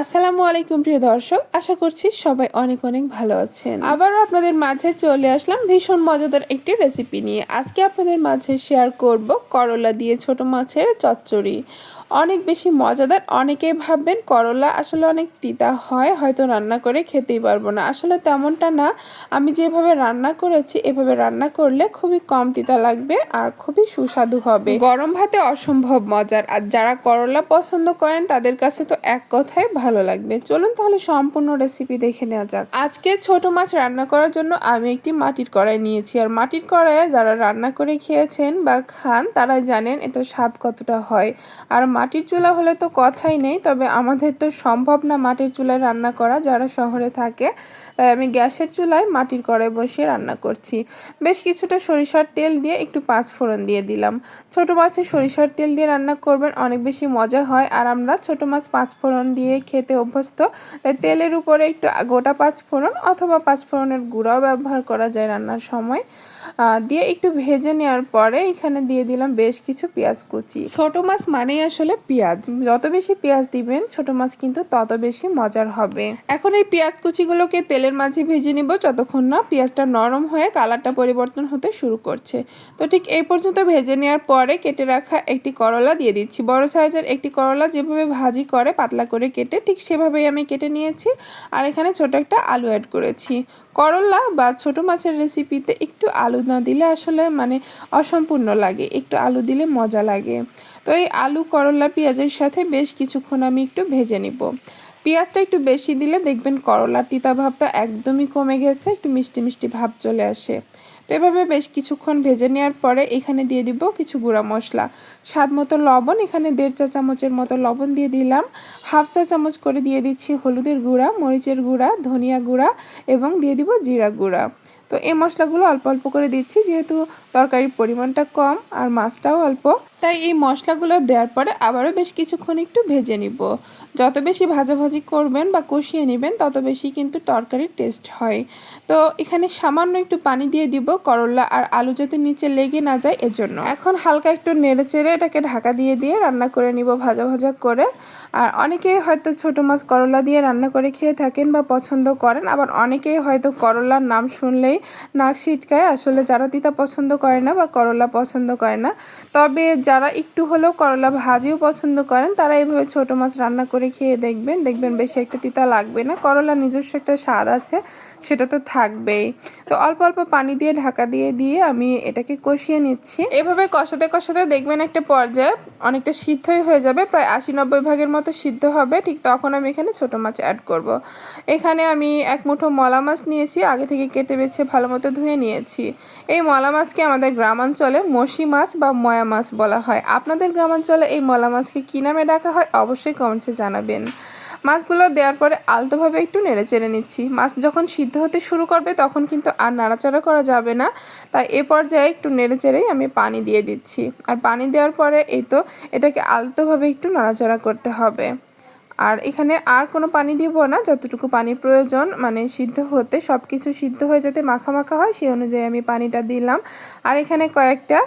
আসসালামু আলাইকুম প্রিয় দর্শক, আশা করছি সবাই অনেক অনেক ভালো আছেন। আবারও আপনাদের মাঝে চলে আসলাম ভীষণ মজাদার একটি রেসিপি নিয়ে। আজকে আপনাদের মাঝে শেয়ার করব করলা দিয়ে ছোট মাছের চচ্চড়ি। অনেক বেশি মজাদার। অনেকেই ভাববেন করলা আসলে অনেক তিতা হয়, হয়তো রান্না করে খেতেই পারব না। আসলে তেমনটা না। আমি যেভাবে রান্না করেছি, এভাবে রান্না করলে খুবই কম তিতা লাগবে আর খুবই সুস্বাদু হবে। গরম ভাতে অসম্ভব মজার। আর যারা করলা পছন্দ করেন, তাদের কাছে তো এক কথায় ভালো লাগবে। চলুন তাহলে সম্পূর্ণ রেসিপি দেখে নেওয়া যাক। আজকে ছোট মাছ রান্না করার জন্য আমি একটি মাটির কড়াই নিয়েছি। আর মাটির কড়াইয়ে যারা রান্না করে খেয়েছেন বা খান তারা জানেন এটা স্বাদ কতটা হয়। আর মাটির চুলা হলে তো কথাই নেই, তবে আমাদের তো সম্ভব না মাটির চুলায় রান্না করা, যারা শহরে থাকে। তাই আমি গ্যাসের চুলায় মাটির কড়াই বসিয়ে রান্না করছি। বেশ কিছুটা সরিষার তেল দিয়ে একটু পাঁচ ফোড়ন দিয়ে দিলাম। ছোট মাছে সরিষার তেল দিয়ে রান্না করবেন, অনেক বেশি মজা হয়। আর আমরা ছোট মাছ পাঁচ ফোড়ন দিয়ে খেতে অভ্যস্ত, তাই তেলের উপরে একটু গোটা পাঁচ ফোড়ন অথবা পাঁচ ফোড়নের গুঁড়াও ব্যবহার করা যায় রান্নার সময়। দিয়ে একটু ভেজে নেওয়ার পরে এখানে দিয়ে দিলাম বেশ কিছু পেঁয়াজ কুচি। ছোট মাছ মানেই আসলে পেঁয়াজ। যত বেশি পেঁয়াজ দিবেন, ছোট মাছ কিন্তু তত বেশি মজার হবে। এখন এই পেঁয়াজ কুচিগুলোকে তেলের মাঝে ভেজে নিব, যতক্ষণ না পেঁয়াজটা নরম হয়ে কালারটা পরিবর্তন হতে শুরু করছে। তো ঠিক এই পর্যন্ত ভেজে নেওয়ার পরে কেটে রাখা একটি করলা দিয়ে দিচ্ছি। বড় সাইজের একটি করলা যেভাবে ভাজি করে, পাতলা করে কেটে ঠিক সেভাবেই আমি কেটে নিয়েছি। আর এখানে ছোট একটা আলু অ্যাড করেছি। করলা বা ছোট মাছের রেসিপিতে একটু আলু না দিলে আসলে মানে অসম্পূর্ণ লাগে। একটু আলু দিলে মজা লাগে। তো এই আলু, করলা, পেঁয়াজের সাথে বেশ কিছুক্ষণ আমি একটু ভেজে নিব। পেঁয়াজটা একটু বেশি দিলে দেখবেন করলার তিতা ভাবটা একদমই কমে গেছে, একটু মিষ্টি মিষ্টি ভাব চলে আসে। এভাবে বেশ কিছুক্ষণ ভেজে নেওয়ার পরে এখানে দিয়ে দিব কিছু গুঁড়া মশলা। স্বাদ মতো লবণ, এখানে দেড় চা চামচের মতো লবণ দিয়ে দিলাম। হাফ চা চামচ করে দিয়ে দিচ্ছি হলুদের গুঁড়া, মরিচের গুঁড়া, ধনিয়া গুঁড়া এবং দিয়ে দিব জিরা গুঁড়া। তো এই মশলাগুলো অল্প অল্প করে দিচ্ছি, যেহেতু তরকারির পরিমাণটা কম আর মাছটাও অল্প। তাই এই মশলাগুলো দেওয়ার পরে আবারও বেশ কিছুক্ষণ একটু ভেজে নিব। যত বেশি ভাজাভাজি করবেন বা কষিয়ে নেবেন, তত বেশি কিন্তু তরকারির টেস্ট হয়। তো এখানে সামান্য একটু পানি দিয়ে দিব করলা আর আলু যাতে নিচে লেগে না যায় এজন্য। এখন হালকা একটু নেড়ে চেড়ে এটাকে ঢাকা দিয়ে দিয়ে রান্না করে নিব ভাজা ভাজা করে। আর অনেকেই হয়তো ছোট মাছ করলা দিয়ে রান্না করে খেয়ে থাকেন বা পছন্দ করেন। আবার অনেকেই হয়তো করলার নাম শুনলেই নাক ছিটকায়। আসলে যারা তিতা পছন্দ করে না বা করলা পছন্দ করে না, তবে যারা একটু হলেও করলা ভাজিও পছন্দ করেন, তারা এইভাবে ছোট মাছ রান্না করে খেয়ে দেখবেন। দেখবেন বেশি একটা তিতা লাগবে না। করলা নিজস্ব একটা স্বাদ আছে, সেটা তো থাকবেই। তো অল্প অল্প পানি দিয়ে, ঢাকা দিয়ে দিয়ে আমি এটাকে কষিয়ে নিচ্ছি। এভাবে কষাতে কষাতে দেখবেন একটা পর্যায়ে অনেকটা সিদ্ধই হয়ে যাবে, প্রায় আশি নব্বই ভাগের মতো সিদ্ধ হবে। ঠিক তখন আমি এখানে ছোট মাছ অ্যাড করব। এখানে আমি এক মুঠো মলা মাছ নিয়েছি, আগে থেকে কেটে বেছে ভালো মতো ধুয়ে নিয়েছি। এই মলা মাছকে আমাদের গ্রামাঞ্চলে মশি মাছ বা ময়া মাছ বলা হয়। আপনাদের গ্রামাঞ্চলে এই মলা মাছকে কী নামে ডাকা হয় অবশ্যই কমেন্টসে জানাবেন। মাছগুলো দেওয়ার পরে আলতোভাবে একটু নেড়ে চেড়ে নিচ্ছি। মাছ যখন সিদ্ধ হতে শুরু করবে তখন কিন্তু আর নাড়াচাড়া করা যাবে না। তাই এ পর্যায়ে একটু নেড়ে চেড়েই আমি পানি দিয়ে দিচ্ছি। আর পানি দেওয়ার পরে এই তো এটাকে আলতোভাবে একটু নাড়াচাড়া করতে হবে। আর এখানে আর কোনো পানি দিব না, যতটুকু পানির প্রয়োজন মানে সিদ্ধ হতে সব কিছু সিদ্ধ হয়ে যাতে মাখা মাখা হয়, সেই অনুযায়ী আমি পানিটা দিলাম। আর এখানে কয়েকটা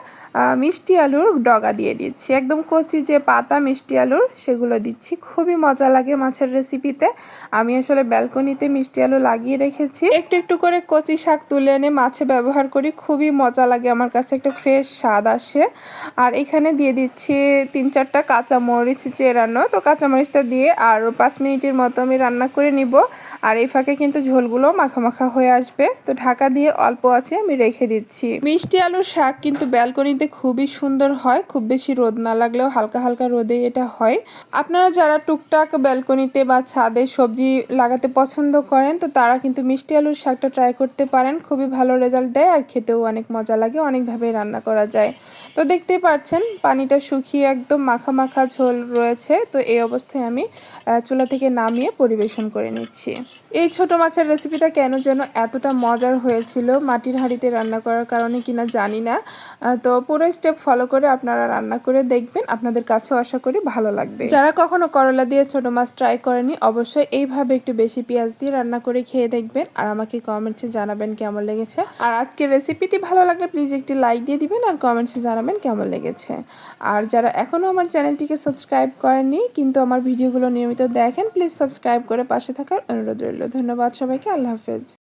মিষ্টি আলুর ডগা দিয়ে দিচ্ছি। একদম কচি যে পাতা মিষ্টি আলুর, সেগুলো দিচ্ছি। খুবই মজা লাগে মাছের রেসিপিতে আমি আসলে ব্যালকনিতে মিষ্টি আলু লাগিয়ে রেখেছি। একটু একটু করে কচি শাক তুলে এনে মাছে ব্যবহার করি, খুবই মজা লাগে, আমার কাছে একটা ফ্রেশ স্বাদ আসে। আর এখানে দিয়ে দিচ্ছি তিন চারটা কাঁচামরিচ চেরানো। তো কাঁচামরিচটা দিয়ে আর পাঁচ মিনিটের মতো আমি রান্না করে নিব। আর এই ফাঁকে কিন্তু ঝোলগুলো মাখা মাখা হয়ে আসবে। তো ঢাকা দিয়ে অল্প আছে, আমি রেখে দিচ্ছি। মিষ্টি আলুর শাক কিন্তু ব্যালকনিতে খুবই সুন্দর হয়, খুব বেশি রোদ না লাগলেও হালকা হালকা রোদে এটা হয়। আপনারা যারা টুকটাক ব্যালকনিতে বা ছাদে সবজি লাগাতে পছন্দ করেন, তো তারা কিন্তু মিষ্টি আলুর শাকটা ট্রাই করতে পারেন। খুবই ভালো রেজাল্ট দেয় আর খেতেও অনেক মজা লাগে, অনেকভাবে রান্না করা যায়। তো দেখতেই পাচ্ছেন পানিটা শুকিয়ে একদম মাখা মাখা ঝোল রয়েছে। তো এই অবস্থায় আমি চুলা থেকে নামিয়ে পরিবেশন করে নিচ্ছি। এই ছোট মাছের রেসিপিটা কেন যেন এতটা মজার হয়েছিল মাটির হাঁড়িতে রান্না করার কারণে কিনা জানি না। তো পুরো স্টেপ ফলো করে আপনারা রান্না করে দেখবেন। আপনাদের কাছেও আশা করি ভালো লাগবে। যারা কখনো করলা দিয়ে ছোট মাছ ট্রাই করেনি, অবশ্যই এইভাবে একটু বেশি পেঁয়াজ দিয়ে রান্না করে খেয়ে দেখবেন আর আমাকে কমেন্টসে জানাবেন কেমন লেগেছে। আর আজকের রেসিপিটি ভালো লাগলে প্লিজ একটি লাইক দিয়ে দিবেন আর কমেন্টসে জানাবেন কেমন লেগেছে। আর যারা এখনও আমার চ্যানেলটিকে সাবস্ক্রাইব করেনি কিন্তু আমার ভিডিওগুলো নিয়মিত দেখেন প্লিজ সাবস্ক্রাইব করে পাশে থাকার অনুরোধ রইল। ধন্যবাদ সবাইকে আল্লাহ হাফেজ।